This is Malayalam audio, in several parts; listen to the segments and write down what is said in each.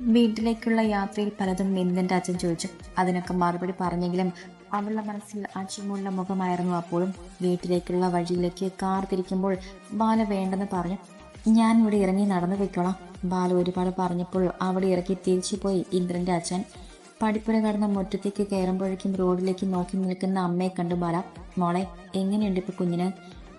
വീട്ടിലേക്കുള്ള യാത്രയിൽ പലതും നിന്ദന്റെ അച്ഛൻ ചോദിച്ചു. അതിനൊക്കെ മറുപടി പറഞ്ഞെങ്കിലും അവളുടെ മനസ്സിൽ അച്ഛമുള്ള മുഖമായിരുന്നു. അപ്പോഴും വീട്ടിലേക്കുള്ള വഴിയിലേക്ക് കാർ തിരിക്കുമ്പോൾ ബാല വേണ്ടെന്ന് പറഞ്ഞു. ഞാൻ ഇവിടെ ഇറങ്ങി നടന്നു പോയിക്കോളാം ബാല ഒരുപാട് പറഞ്ഞപ്പോൾ അവിടെ ഇറക്കി തിരിച്ചു പോയി ഇന്ദ്രന്റെ അച്ഛൻ പടിപ്പുര കടന്ന മുറ്റത്തേക്ക് കയറുമ്പോഴേക്കും റോഡിലേക്ക് നോക്കി നിൽക്കുന്ന അമ്മയെ കണ്ടു ബാല. മോളെ എങ്ങനെയുണ്ട് ഇപ്പൊ കുഞ്ഞിന്?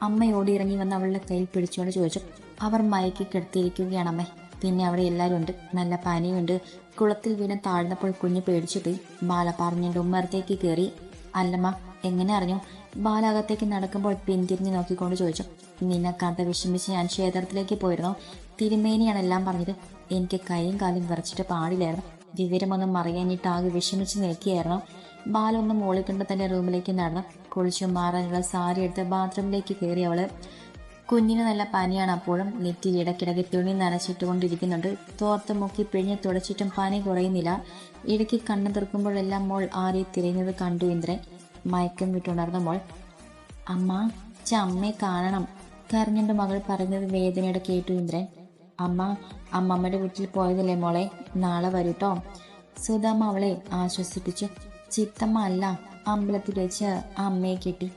അമ്മ ഓടി ഇറങ്ങി വന്ന് അവളുടെ കയ്യിൽ പിടിച്ചുകൊണ്ട് ചോദിച്ചു. അവർ മയക്കി കിടത്തിയിരിക്കുകയാണ് അമ്മേ പിന്നെ അവിടെ എല്ലാവരും ഉണ്ട് നല്ല പനിയുണ്ട്. കുളത്തിൽ വീണ് താഴ്ന്നപ്പോൾ കുഞ്ഞ് പേടിച്ചിട്ട് ബാല പറഞ്ഞിട്ട് ഉമ്മറത്തേക്ക് കയറി അല്ലമ്മ എങ്ങനെ അറിഞ്ഞു? ബാലാകത്തേക്ക് നടക്കുമ്പോൾ പിന്തിരിഞ്ഞ് നോക്കിക്കൊണ്ട് ചോദിച്ചു. നിന്നെ വിഷമിച്ച് ഞാൻ ക്ഷേത്രത്തിലേക്ക് പോയിരുന്നു. തിരുമേനിയാണ് എല്ലാം പറഞ്ഞത് എനിക്ക് കൈയും കാലും വിറച്ചിട്ട് പാടില്ലായിരുന്നു. വിവരമൊന്നും അറിയാനിട്ട് ആകെ വിഷമിച്ച് നിൽക്കുകയായിരുന്നു. ബാല ഒന്ന് തന്നെ റൂമിലേക്ക് നടന്നു. കുളിച്ചു മാറാനുള്ള സാരി എടുത്ത് ബാത്റൂമിലേക്ക് കയറി അവൾ. കുഞ്ഞിന് നല്ല പനിയാണ്. അപ്പോഴും നെറ്റിയിൽ ഇടയ്ക്കിടയ്ക്ക് തുണി നനച്ചിട്ടുകൊണ്ടിരിക്കുന്നുണ്ട്. തോർത്ത് മുക്കി പിഴിഞ്ഞ് തുടച്ചിട്ടും പനി കുറയുന്നില്ല. ഇടയ്ക്ക് കണ്ണു തുറക്കുമ്പോഴെല്ലാം മോൾ ആരെ തിരയുന്നത് കണ്ടു ഇന്ദ്രൻ. മയക്കം വിട്ടുണർന്ന മോൾ അമ്മ ച അമ്മയെ കാണണം കരഞ്ഞുകൊണ്ട് മകൾ പറയുന്നത് വേദനയുടെ കേട്ടു ഇന്ദ്രൻ. അമ്മ അമ്മമ്മയുടെ വീട്ടിൽ പോയതല്ലേ മോളെ? നാളെ വരൂട്ടോ? സുധാമ്മ അവളെ ആശ്വസിപ്പിച്ചു ചിത്തമ്മ അല്ല അമ്പലത്തിൽ വെച്ച് അമ്മയെ കെട്ടി.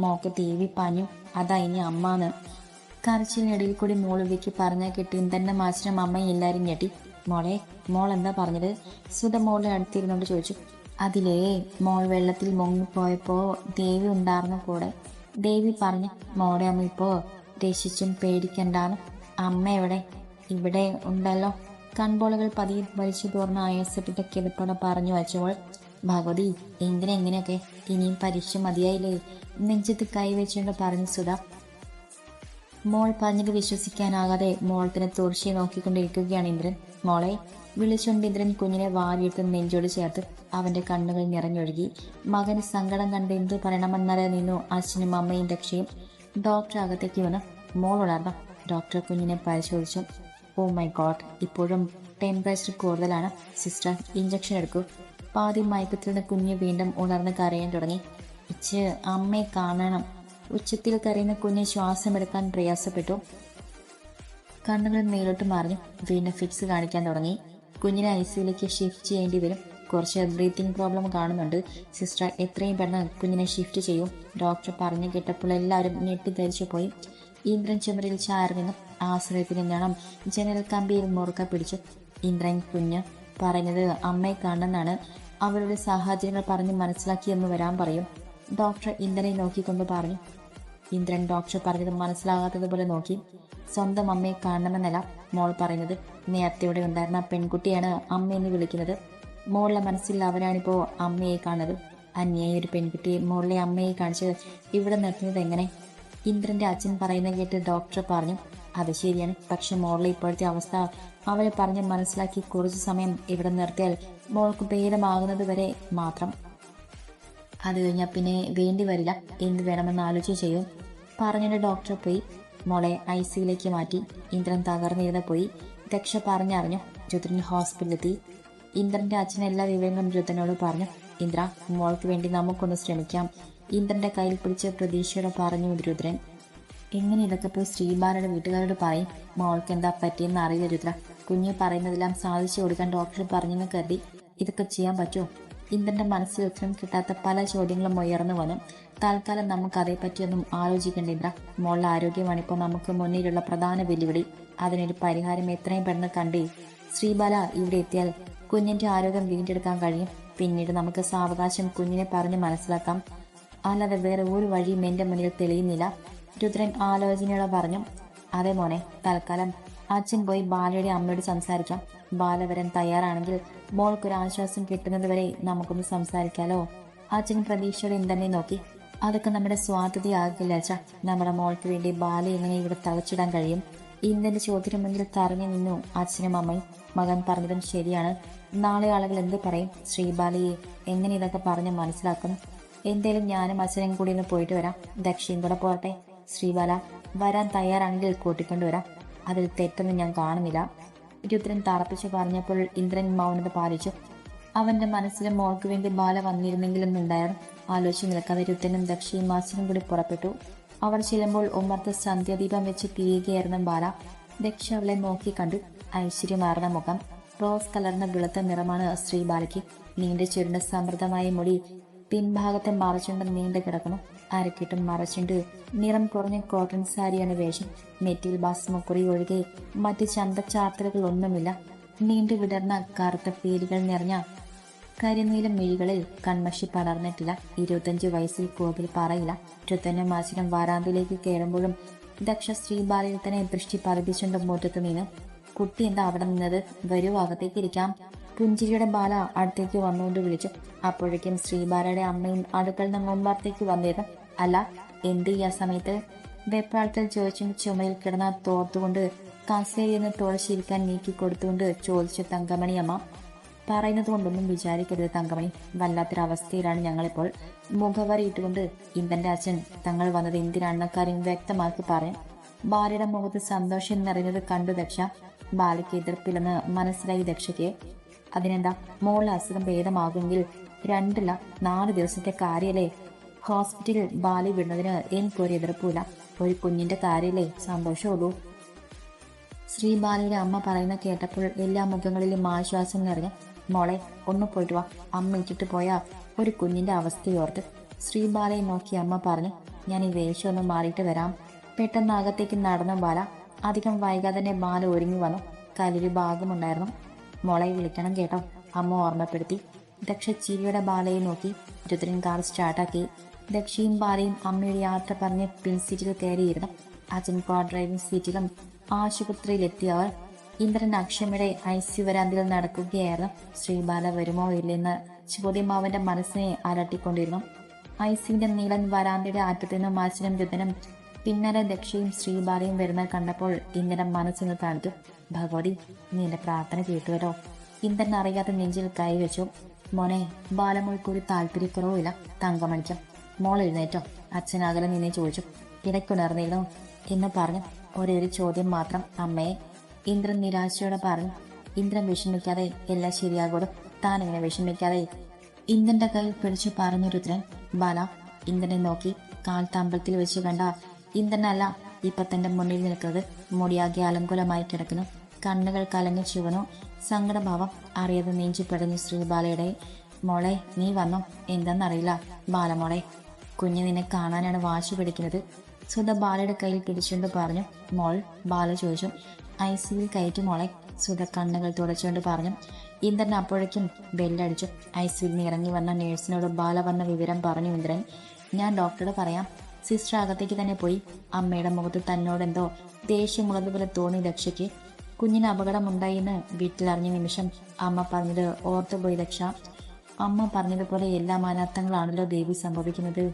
മോക്ക് തേവി പഞ്ഞു അതാ ഇനി അമ്മാന്ന്. കരച്ചിലിനിടയിൽ കൂടി മോളിലേക്ക് പറഞ്ഞ കെട്ടി തന്നെ മാച്ചിനും അമ്മയും എല്ലാവരും ഞെട്ടി. മോളെ മോൾ എന്താ പറഞ്ഞത്? സുധ മോളെ അടുത്തിരുന്നോണ്ട് ചോദിച്ചു. അതിലേ മോൾ വെള്ളത്തിൽ മുങ്ങിപ്പോയപ്പോ ദേവി ഉണ്ടായിരുന്ന കൂടെ. ദേവി പറഞ്ഞു മോളെ അമ്മ ഇപ്പോ രക്ഷിച്ചും പേടിക്കണ്ടാന്ന്. അമ്മ എവിടെ? ഇവിടെ ഉണ്ടല്ലോ. കൺപോളകൾ പതിയെ വലിച്ചു തോർന്ന ആയസപ്പെട്ട കിടപ്പട പറഞ്ഞു വച്ചവൾ ഭഗവതി എന്തിനെങ്ങനെയൊക്കെ? ഇനിയും പരീക്ഷ മതിയായില്ലേ? നെഞ്ചത്ത് കൈവച്ചുകൊണ്ട് പറഞ്ഞു സുധ മോൾ പറഞ്ഞത് വിശ്വസിക്കാനാകാതെ മോൾ തന്നെ തുടർച്ചയെ നോക്കിക്കൊണ്ടിരിക്കുകയാണ് ഇന്ദ്രൻ. മോളെ വിളിച്ചുകൊണ്ട് ഇന്ദ്രൻ കുഞ്ഞിനെ വാരിയെടുത്ത് നെഞ്ചോട് ചേർത്ത് അവന്റെ കണ്ണുകൾ നിറഞ്ഞൊഴുകി മകന് സങ്കടം കണ്ട് എന്തു പറയണമെന്നറിയ നിന്നു അച്ഛനും അമ്മയും രക്ഷയും. ഡോക്ടർ അകത്തേക്ക് വന്ന് മോൾ ഉണർന്നു ഡോക്ടർ കുഞ്ഞിനെ പരിശോധിച്ചു. ഓ മൈ ഗോഡ് ഇപ്പോഴും ടെമ്പറേച്ചർ കൂടുതലാണ്. സിസ്റ്റർ ഇഞ്ചക്ഷൻ എടുക്കൂ. പാതി മയക്കത്തിൽ നിന്ന് കുഞ്ഞ് വീണ്ടും ഉണർന്ന് കരയാൻ തുടങ്ങി. ഇച്ച് അമ്മയെ കാണണം. ഉച്ചത്തിൽ കരയുന്ന കുഞ്ഞ് ശ്വാസമെടുക്കാൻ പ്രയാസപ്പെട്ടു. കണ്ണുകൾ മേലോട്ട് മറിഞ്ഞു. വീണ്ടും ഫിക്സ് കാണിക്കാൻ തുടങ്ങി. കുഞ്ഞിനെ ഐ സിയിലേക്ക് ഷിഫ്റ്റ് ചെയ്യേണ്ടി വരും. കുറച്ച് ബ്രീത്തിങ് പ്രോബ്ലം കാണുന്നുണ്ട്. സിസ്റ്റർ എത്രയും പെട്ടെന്ന് കുഞ്ഞിനെ ഷിഫ്റ്റ് ചെയ്യും. ഡോക്ടർ പറഞ്ഞു കേട്ടപ്പോൾ എല്ലാവരും ഞെട്ടിദ്ധരിച്ചു പോയി. ഇന്ദ്രൻ ചുമരിൽ ചാർന്നു ആശ്രയത്തിന് ഞണം. ജനൽ കമ്പിയിൽ മുറുക്ക പിടിച്ചു. ഇന്ദ്രൻ കുഞ്ഞ് പറഞ്ഞത് അമ്മയെ കാണുന്നതാണ് അവരുടെ സാഹചര്യങ്ങൾ പറഞ്ഞ് മനസ്സിലാക്കിയെന്ന് വരാൻ പറയും. ഡോക്ടർ ഇന്ദ്രനെ നോക്കിക്കൊണ്ട് പറഞ്ഞു. ഇന്ദ്രൻ ഡോക്ടർ പറഞ്ഞത് മനസ്സിലാകാത്തതുപോലെ നോക്കി. സ്വന്തം അമ്മയെ കാണണമെന്നല്ല മോൾ പറയുന്നത്. നേരത്തെ ഇവിടെ ഉണ്ടായിരുന്ന പെൺകുട്ടിയാണ് അമ്മയെന്ന് വിളിക്കുന്നത്. മോളുടെ മനസ്സിൽ അവരാണിപ്പോ അമ്മയെ കാണുന്നത്. അന്യായ ഒരു പെൺകുട്ടിയെ മോളിലെ അമ്മയെ കാണിച്ചത് ഇവിടെ നിർത്തുന്നത് എങ്ങനെ? ഇന്ദ്രന്റെ അച്ഛൻ പറയുന്നത് കേട്ട് ഡോക്ടർ പറഞ്ഞു അത് ശരിയാണ്. പക്ഷെ മോളിലെ ഇപ്പോഴത്തെ അവസ്ഥ അവരെ പറഞ്ഞ് മനസ്സിലാക്കി കുറച്ച് സമയം ഇവിടെ നിർത്തിയാൽ മോൾക്ക് ഭേദമാകുന്നത് വരെ മാത്രം. അത് കഴിഞ്ഞാൽ പിന്നെ വേണ്ടി വരില്ല. എന്ത് വേണമെന്ന് ആലോചിച്ച് ചെയ്യും. പറഞ്ഞിട്ട് ഡോക്ടർ പോയി. മോളെ ഐ സിയിലേക്ക് മാറ്റി. ഇന്ദ്രൻ തകർന്നിരുന്ന് പോയി. ദക്ഷ പറഞ്ഞറിഞ്ഞു. രുദ്രൻ ഹോസ്പിറ്റലിലെത്തി ഇന്ദ്രന്റെ അച്ഛൻ എല്ലാ വിവരങ്ങളും രുദ്രനോട് പറഞ്ഞു. ഇന്ദ്ര മോൾക്ക് വേണ്ടി നമുക്കൊന്ന് ശ്രമിക്കാം. ഇന്ദ്രന്റെ കയ്യിൽ പിടിച്ച പ്രതീക്ഷയോടെ പറഞ്ഞു രുദ്രൻ എങ്ങനെ ഇതൊക്കെ പോയി ശ്രീബാലയുടെ വീട്ടുകാരോട് പറയും? മോൾക്ക് എന്താ പറ്റിയെന്ന് അറിയില്ല രുദ്ര കുഞ്ഞ് പറയുന്നതെല്ലാം സാധിച്ചു കൊടുക്കാൻ ഡോക്ടർ പറഞ്ഞെന്ന് കരുതി. ഇതൊക്കെ ചെയ്യാൻ പറ്റുമോ? ഇന്ദ്രന്റെ മനസ്സിൽ ഉത്തരം കിട്ടാത്ത പല ചോദ്യങ്ങളും ഉയർന്നു വന്നു. തൽക്കാലം നമുക്ക് അതേപ്പറ്റിയൊന്നും ആലോചിക്കേണ്ട ഇന്ദ്ര. മോളുടെ ആരോഗ്യമാണ് ഇപ്പോൾ നമുക്ക് മുന്നിലുള്ള പ്രധാന വെല്ലുവിളി. അതിനൊരു പരിഹാരം എത്രയും പെട്ടെന്ന് കണ്ടേ. ശ്രീബാല ഇവിടെ എത്തിയാൽ കുഞ്ഞിന്റെ ആരോഗ്യം വീണ്ടെടുക്കാൻ കഴിയും. പിന്നീട് നമുക്ക് സാവകാശം കുഞ്ഞിനെ പറഞ്ഞ് മനസ്സിലാക്കാം. അല്ലാതെ വേറെ ഒരു വഴിയും എന്റെ മുന്നിൽ തെളിയുന്നില്ല. രുദ്രൻ ആലോചനയോടെ പറഞ്ഞു അതേ മോനെ തൽക്കാലം അച്ഛൻ പോയി ബാലയുടെ അമ്മയോട് സംസാരിക്കാം. ബാല വരാൻ തയ്യാറാണെങ്കിൽ മോൾക്കൊരു ആശ്വാസം കിട്ടുന്നത് വരെ നമുക്കൊന്ന് സംസാരിക്കാലോ? അച്ഛൻ പ്രതീക്ഷയോടെ എന്തെന്നെ നോക്കി. അതൊക്കെ നമ്മുടെ സ്വാതന്ത്ര്യമാകില്ല അച്ഛ. നമ്മുടെ മോൾക്ക് വേണ്ടി ബാല എങ്ങനെ ഇവിടെ തളച്ചിടാൻ കഴിയും? ഇന്നെന്റെ ചോദ്യത്തിന് മുന്നിൽ തറഞ്ഞു നിന്നു അച്ഛനും അമ്മയും. മകൻ പറഞ്ഞതും ശരിയാണ്. നാളെ ആളുകൾ എന്ത് പറയും? ശ്രീബാലയെ എങ്ങനെ ഇതൊക്കെ പറഞ്ഞ് മനസ്സിലാക്കും? എന്തേലും ഞാനും അച്ഛനും കൂടി ഒന്ന് പോയിട്ട് വരാം. ദക്ഷിയും കൂടെ പോകട്ടെ. ശ്രീബാല വരാൻ തയ്യാറാണെങ്കിൽ കൂട്ടിക്കൊണ്ടുവരാം. അതിൽ തെറ്റൊന്നും ഞാൻ കാണുന്നില്ല. രുദ്രൻ തറപ്പിച്ച് പറഞ്ഞപ്പോൾ ഇന്ദ്രൻ മൗനത പാലിച്ചു. അവന്റെ മനസ്സിലും മോൾക്ക് വേണ്ടി ബാല വന്നിരുന്നെങ്കിലും ഉണ്ടായിരുന്നു ആലോചിച്ച് നിൽക്കാതെ രുദ്രനും ദക്ഷിയും മാസിനും കൂടി പുറപ്പെട്ടു. അവർ ചെല്ലുമ്പോൾ ഉമ്മർത്ത് സന്ധ്യാദീപം വെച്ച് തിരിയുകയായിരുന്ന ബാല ദക്ഷ അവളെ നോക്കി കണ്ടു. ഐശ്വര്യമാർന്ന മുഖം. റോസ് കലർന്ന വെളുത്ത നിറമാണ് ശ്രീബാലയ്ക്ക് നീണ്ട ചുരുണ്ട സമൃദ്ധമായ മുടി പിൻഭാഗത്തെ മറച്ചുകൊണ്ട് നീണ്ടു കിടക്കുന്നു അരക്കിട്ടും മറച്ചുണ്ട്. നിറം കുറഞ്ഞ കോട്ടൺ സാരിയാണ് വേഷം. നെറ്റിയിൽ ഭസ്മക്കുറി ഒഴികെ മറ്റ് ചന്തച്ചാർത്തലുകൾ ഒന്നുമില്ല നീണ്ടു വിടർന്ന കറുത്ത പേരുകൾ നിറഞ്ഞ കരിനീല മിഴികളിൽ കൺമഷി പടർന്നിട്ടില്ല. ഇരുപത്തഞ്ച് വയസ്സിൽ കോവിൽ പറയില്ല. ചുത്തന്നെ മാസികം വാരാന്തിലേക്ക് കയറുമ്പോഴും ദക്ഷ തന്നെ ദൃഷ്ടി പതിപ്പിച്ചുകൊണ്ട് മുറ്റത്ത് നിന്ന് കുട്ടി എന്താ അവിടെ നിന്നത്? വരൂ അകത്തേക്ക് ഇരിക്കാം. പുഞ്ചിരിയുടെ ബാല അടുത്തേക്ക് വന്നുകൊണ്ട് വിളിച്ചു. അപ്പോഴേക്കും ശ്രീബാലയുടെ അമ്മയും അടുക്കള മുമ്പത്തേക്ക് വന്നിരുന്നു അല്ല എന്ത് ഈ ആ സമയത്ത് വെപ്രാളത്തിൽ ചോദിച്ചും ചുമയിൽ കിടന്ന തോർത്തുകൊണ്ട് കസേരയിൽ നിന്ന് തുളച്ചിരിക്കാൻ നീക്കി കൊടുത്തുകൊണ്ട് ചോദിച്ച തങ്കമണി അമ്മ പറയുന്നത് കൊണ്ടൊന്നും വിചാരിക്കരുത് തങ്കമണി. വല്ലാത്തൊരവസ്ഥയിലാണ് ഞങ്ങളിപ്പോൾ. മുഖവരിയിട്ടുകൊണ്ട് ഇന്ദന്റെ അച്ഛൻ തങ്ങൾ വന്നത് എന്തിനാണെന്ന കാര്യം വ്യക്തമാക്കി പറയാൻ ബാലയുടെ മുഖത്ത് സന്തോഷം നിറഞ്ഞത് കണ്ടു ദക്ഷ. ബാലയ്ക്ക് എതിർപ്പില്ലെന്ന് മനസ്സിലായി ദക്ഷയ്ക്ക്. അതിനെന്താ? മോളിലെ അസുഖം ഭേദമാകുമെങ്കിൽ രണ്ടില്ല നാല് ദിവസത്തെ കാര്യല്ലേ? ഹോസ്പിറ്റലിൽ ബാലി വിടുന്നതിന് എനിക്കൊരു എതിർപ്പില്ല ഒരു കുഞ്ഞിന്റെ കാര്യമല്ലേ സന്തോഷമുള്ളൂ ശ്രീബാലയുടെ അമ്മ പറയുന്ന കേട്ടപ്പോൾ എല്ലാ മുഖങ്ങളിലും ആശ്വാസം നിറഞ്ഞു മോളെ ഒന്ന് പോയിട്ട് വാ. അമ്മ ഇട്ടിട്ട് പോയാ ഒരു കുഞ്ഞിന്റെ അവസ്ഥയോർത്ത്. ശ്രീ ശ്രീബാലയെ നോക്കി അമ്മ പറഞ്ഞു ഞാൻ ഈ വേഷം ഒന്ന് മാറിയിട്ട് വരാം. പെട്ടെന്ന് അകത്തേക്ക് നടന്ന ബാല അധികം വൈകാതെ തന്നെ ബാല ഒരുങ്ങി വന്നു. കലൊരു ഭാഗമുണ്ടായിരുന്നു. മോളെ വിളിക്കണം കേട്ടോ. അമ്മ ഓർമ്മപ്പെടുത്തി. ദക്ഷ ചിരിയുടെ ബാലയെ നോക്കി രുദ്രൻ കാർ സ്റ്റാർട്ടാക്കി. ദക്ഷയും ബാലയും അമ്മയുടെ യാത്ര പറഞ്ഞ് പിൻസീറ്റിൽ കയറിയിരുന്നു കാർ ഡ്രൈവിംഗ് സീറ്റിലും ആശുപത്രിയിലെത്തിയ അവർ ഇന്ദ്രൻ അക്ഷമയുടെ ഐസി വരാന്തിൽ നടക്കുകയായിരുന്നു. ശ്രീബാല വരുമോ ഇല്ലെന്ന് ചോദ്യം അവന്റെ മനസ്സിനെ അലട്ടിക്കൊണ്ടിരുന്നു. ഐസിന്റെ നീളൻ വരാന്തയുടെ ആറ്റത്തിൽ നിന്നും മാസിനും രുദ്രനും പിന്നാലെ ദക്ഷയും ശ്രീബാലയും വരുന്നത് കണ്ടപ്പോൾ ഇന്ദ്രൻ മനസ്സിന് തണുത്തു ഭഗവതി നീ എന്റെ പ്രാർത്ഥന കേട്ടുവല്ലോ ഇന്ദ്രൻ അറിയാത്ത നെഞ്ചിൽ കൈവച്ചു. മോനെ ബാലമൊഴിക്കൊരു താല്പര്യക്കുറവുമില്ല തങ്കമണിക്കും മോൾ എഴുന്നേറ്റോ അച്ഛൻ അകലെ നിന്നെ ചോദിച്ചു. ഇടയ്ക്കുണർന്നിരുന്നു എന്ന് പറഞ്ഞു. ഒരേ ഒരു ചോദ്യം മാത്രം അമ്മയെ ഇന്ദ്രൻ നിരാശയോടെ പറഞ്ഞു. ഇന്ദ്രൻ വിഷമിക്കാതെ എല്ലാം ശരിയാകൂടും താൻ ഇങ്ങനെ വിഷമിക്കാതെ. ഇന്ദ്രന്റെ കയ്യിൽ പിടിച്ചു പറഞ്ഞു രുദ്രൻ. ബാല ഇന്ദ്രനെ നോക്കി കാൽ തമ്പലത്തിൽ വെച്ച് കണ്ട. ഇന്ദ്രനല്ല ഇപ്പൊ തന്റെ മുന്നിൽ നിൽക്കുന്നത്. മുടിയാകെ അലങ്കുലമായി കിടക്കുന്നു. കണ്ണുകൾ കലങ്ങി ചുവന്നു. സങ്കടഭാവം അറിയാതെ നെഞ്ചു പിടഞ്ഞു ശ്രീബാലയുടെ മോളെ നീ വന്നോ? എന്താണെന്നറിയില്ല ബാലമോളെ കുഞ്ഞ് നിന്നെ കാണാനാണ് വാശി പിടിക്കുന്നത്. സുധ ബാലയുടെ കയ്യിൽ പിടിച്ചുകൊണ്ട് പറഞ്ഞു മോൾ ബാല ചോദിച്ചു. ഐ സിയിൽ കയറ്റി മോളെ സുധ കണ്ണുകൾ തുടച്ചുകൊണ്ട് പറഞ്ഞു. ഇന്ദ്രൻ അപ്പോഴേക്കും ബെല്ലടിച്ചു. ഐ സിയിൽ നിന്ന് ഇറങ്ങി വന്ന നേഴ്സിനോട് ബാല വന്ന വിവരം പറഞ്ഞു ഇന്ദ്രൻ ഞാൻ ഡോക്ടറോട് പറയാം. സിസ്റ്റർ അകത്തേക്ക് തന്നെ പോയി. അമ്മയുടെ മുഖത്ത് തന്നോടെന്തോ ദേഷ്യമുള്ളതുപോലെ തോന്നി ദക്ഷയ്ക്ക്. കുഞ്ഞിന് അപകടമുണ്ടായിന്ന് വീട്ടിലറിഞ്ഞ നിമിഷം അമ്മ പറഞ്ഞത് ഓർത്തുപോയി ദക്ഷ. അമ്മ പറഞ്ഞതുപോലെ എല്ലാ അനർത്ഥങ്ങളാണല്ലോ ദേവി സംഭവിക്കുന്നത്.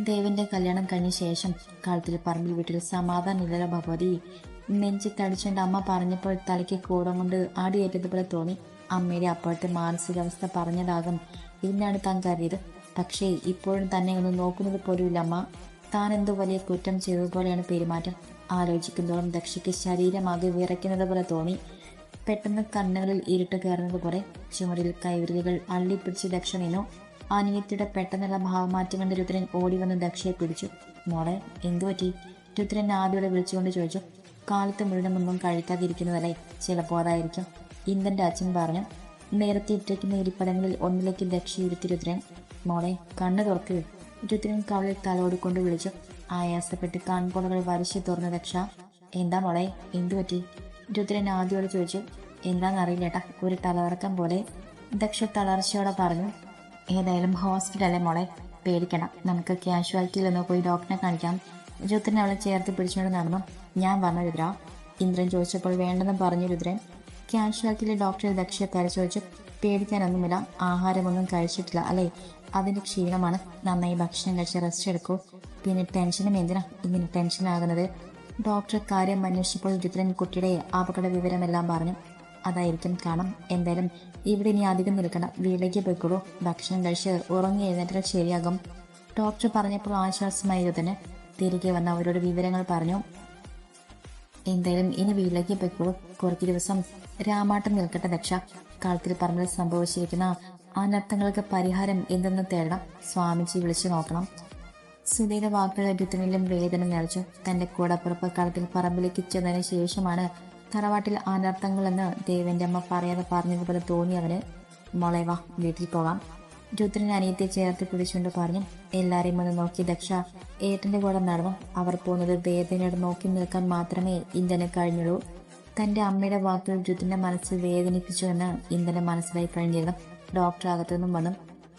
ദേവന്റെ കല്യാണം കഴിഞ്ഞ ശേഷം കാലത്തിൽ പറമ്പിൽ വീട്ടിൽ സമാധാനമില്ലല്ലോ ഭഗവതി. നെഞ്ചി തടിച്ചുകൊണ്ട് അമ്മ പറഞ്ഞപ്പോൾ തലയ്ക്ക് കൂടം കൊണ്ട് ആടിയേറ്റതുപോലെ തോന്നി. അമ്മയുടെ അപ്പോഴത്തെ മാനസികാവസ്ഥ പറഞ്ഞതാകും ഇതിനാണ് താൻ കരുതിയത്. പക്ഷേ ഇപ്പോഴും തന്നെ ഒന്ന് നോക്കുന്നത് പോലുമില്ല അമ്മ. താൻ എന്തോ വലിയ കുറ്റം ചെയ്തതുപോലെയാണ് പെരുമാറ്റം. ആലോചിക്കുന്നതോളം ദക്ഷയ്ക്ക് ശരീരമാകെ വിറയ്ക്കുന്നത് പോലെ തോന്നി. പെട്ടെന്ന് കണ്ണുകളിൽ ഇരുട്ട് കയറുന്നത് പോലെ ചുമരിൽ കൈവിരലുകൾ അള്ളിപ്പിടിച്ച് ദക്ഷ നിന്നു. അനിയത്തിയുടെ പെട്ടെന്നുള്ള ഭാവമാറ്റം കണ്ട് രുദ്രൻ ഓടി വന്ന് ദക്ഷയെ പിടിച്ചു. മോളെ എന്തു പറ്റി? രുദ്രൻ ആദ്യയോടെ വിളിച്ചുകൊണ്ട് ചോദിച്ചു. കാലത്ത് മുഴുവനൊന്നും കഴിക്കാതിരിക്കുന്നതല്ലേ? ചിലപ്പോൾ അതായിരിക്കും. ഇന്ദ്രന്റെ അച്ഛൻ പറഞ്ഞു. നേരത്തെ ഇട്ടിരിക്കുന്ന ഇരിപ്പടങ്ങളിൽ ഒന്നിലേക്ക് ദക്ഷ ഇരുത്തി രുദ്രൻ. മോളെ കണ്ണു തുറക്കുക രുദ്രൻ കവളിൽ തലോടിക്കൊണ്ട് വിളിച്ചു. ആയാസപ്പെട്ട് കൺപോളകൾ വരച്ചു തുറന്ന ദക്ഷ. എന്താ മോളെ എന്തു പറ്റി? രുദ്രൻ ആദ്യോട് ചോദിച്ചു. എന്താണെന്നറിയില്ലേട്ടാ ഒരു തലകറക്കം പോലെ. ദക്ഷ തളർച്ചയോടെ പറഞ്ഞു. ഏതായാലും ഹോസ്പിറ്റലേ മോളെ? പേടിക്കണം. നമുക്ക് കാഷ്വാലിറ്റിയിൽ ഒന്ന് പോയി ഡോക്ടറെ കാണിക്കാം. രുദ്രൻ അവളെ ചേർത്ത് പിടിച്ചുകൊണ്ട് നടന്നു. ഞാൻ പറഞ്ഞു രുദ്ര ഇന്ദ്രൻ ചോദിച്ചപ്പോൾ വേണ്ടെന്ന് പറഞ്ഞു രുദ്രൻ. കാഷ്വാലിറ്റിയിലെ ഡോക്ടറെ ദക്ഷയെ പരിശോധിച്ചു. പേടിക്കാനൊന്നുമില്ല. ആഹാരമൊന്നും കഴിച്ചിട്ടില്ല അല്ലേ? അതിന്റെ ക്ഷീണമാണ്. നന്നായി ഭക്ഷണം കഴിച്ച് റെസ്റ്റ് എടുക്കൂ. പിന്നെ ടെൻഷനും എന്തിനാ ഇങ്ങനെ ടെൻഷനാകുന്നത് ഡോക്ടർ കാര്യം അന്വേഷിച്ചപ്പോൾ രുദ്രൻ കുട്ടിയുടെ അപകട വിവരമെല്ലാം പറഞ്ഞു. അതായിരിക്കും കാണാം എന്തായാലും ഇവിടെ ഇനി അധികം നിൽക്കണം വീട്ടിലേക്ക് പോയിക്കോളൂ. ഭക്ഷണം കഴിച്ച് ഉറങ്ങി എഴുന്നേറ്റാൽ ശരിയാകും. ഡോക്ടർ പറഞ്ഞപ്പോൾ ആശ്വാസമായി രുദ്രന് തിരികെ വന്ന അവരോട് വിവരങ്ങൾ പറഞ്ഞു. എന്തായാലും ഇനി വീട്ടിലേക്ക് പോയിക്കോളൂ. കുറച്ച് ദിവസം രാമാട്ടം നിൽക്കട്ടെ ദക്ഷ. കാലത്തിൽ പറമ്പിൽ സംഭവിച്ചിരിക്കുന്ന അനർത്ഥങ്ങൾക്ക് പരിഹാരം എന്തെന്ന് തേടണം. സ്വാമിജി വിളിച്ചു നോക്കണം. സുധയുടെ വാക്കുകൾ രുദ്രനിലും വേദന നിറച്ചു. തന്റെ കൂടപ്പുറപ്പ് കാലത്തിൽ പറമ്പിലേക്ക് ചെന്നതിന് ശേഷമാണ് തറവാട്ടിൽ അനർത്ഥങ്ങളെന്ന് ദേവന്റെ അമ്മ പറയാതെ പറഞ്ഞതുപോലെ തോന്നി അവന് മോളെ വാ വീട്ടിൽ പോകാം. രുദ്രൻ അനിയത്തെ ചേർത്ത് പിടിച്ചുകൊണ്ട് പറഞ്ഞു എല്ലാരെയും ഒന്ന് നോക്കി ദക്ഷ. ഏട്ടന്റെ കൂടെ നടന്നു. അവർ പോകുന്നത് വേദനയോട് നോക്കി നിൽക്കാൻ മാത്രമേ ഇന്ദ്രന് കഴിഞ്ഞുള്ളൂ. തന്റെ അമ്മയുടെ വാക്കുകൾ രുദ്രന്റെ മനസ്സിൽ വേദനിപ്പിച്ചു എന്ന് ഇന്ദനെ മനസ്സിലായി കഴിഞ്ഞിരുന്നു. ഡോക്ടർ അകത്തുനിന്നും വന്നു.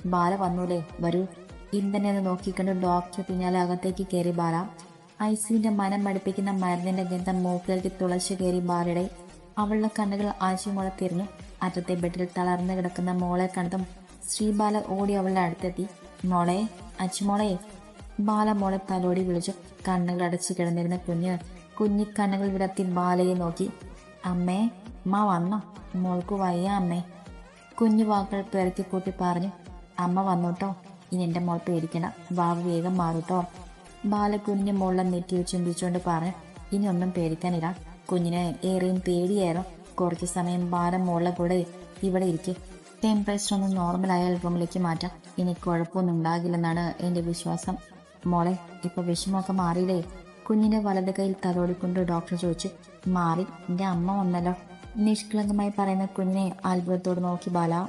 ബാല വന്നൂലേ? വരൂ. ഇന്ദ്രനെ ഒന്ന് നോക്കിക്കൊണ്ട് ഡോക്ടർ പിന്നാലെ അകത്തേക്ക് കയറി ബാല ഐസിന്റെ മനം മടുപ്പിക്കുന്ന മരുന്നിന്റെ ഗന്ധം മൂക്കിലേക്ക് തുളച്ചു കയറി ബാലയുടെ അവളുടെ കണ്ണുകൾ ആശയമോളെ തിരിഞ്ഞു. അറ്റത്തെ ബെഡിൽ തളർന്നു കിടക്കുന്ന മോളെ കണ്ടതും ശ്രീബാല ഓടി അവളുടെ അടുത്തെത്തി. മോളെ അച്ചുമോളെ ബാല മോളെ തലോടി വിളിച്ചു. കണ്ണുകൾ അടച്ചു കിടന്നിരുന്ന കുഞ്ഞ് കുഞ്ഞി കണ്ണുകൾ വിടർത്തി ബാലയെ നോക്കി. അമ്മേ അമ്മ വന്നോ? മോൾക്ക് വയ്യ അമ്മേ. കുഞ്ഞു വാക്കുകൾ പേരക്കി കൂട്ടി പറഞ്ഞു. അമ്മ വന്നോട്ടോ? ഇനി എന്റെ മോൾ പേടിക്കണം വാവ് വേഗം മാറൂട്ടോ. ബാല മുള്ള നെറ്റിയിൽ നെറ്റി ചുംബിച്ചുകൊണ്ട് പറഞ്ഞു ഇനി ഒന്നും പേടിക്കാനില്ല. കുഞ്ഞിന് ഏറെയും പേടിയായിരുന്നു. കുറച്ച് സമയം ബാലം മോളെ കൂടെ ഇവിടെ ഇരിക്കും. ടെമ്പറേച്ചർ ഒന്ന് നോർമലായാൽ റൂമിലേക്ക് മാറ്റാം. ഇനി കുഴപ്പമൊന്നും ഉണ്ടാകില്ലെന്നാണ് എന്റെ വിശ്വാസം. മോളെ ഇപ്പോൾ വിഷമമൊക്കെ മാറിയില്ലേ? കുഞ്ഞിന്റെ വലത് കയ്യിൽ തലോടിക്കൊണ്ട് ഡോക്ടർ ചോദിച്ചു മാറി എന്റെ അമ്മ വന്നല്ലോ. നിഷ്കളങ്കമായി പറയുന്ന കുഞ്ഞിനെ അത്ഭുതത്തോട് നോക്കി ബാല